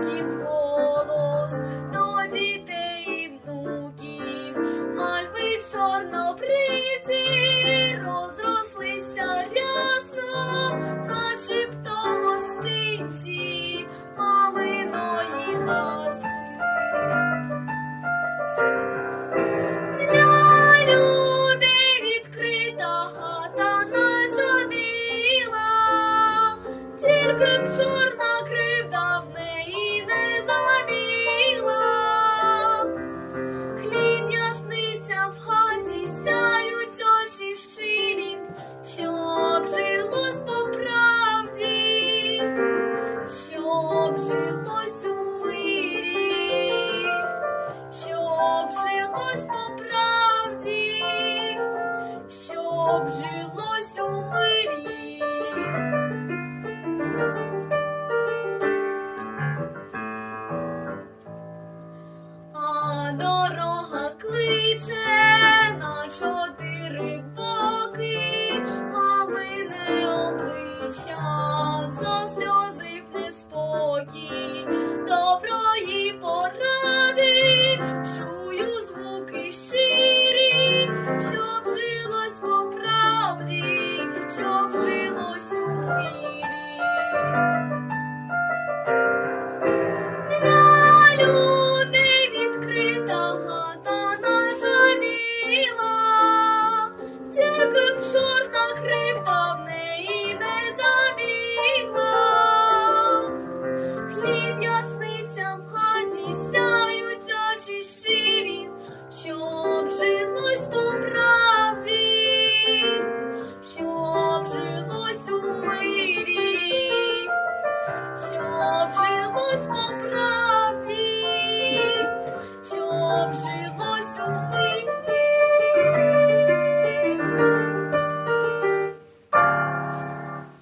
батьків голос до дітей і внуків, мальви чорнобривці розрослися рясно, начебто гостинці малиної ласки. Для людей відкрита хата наша біла, тільки б чорна. return.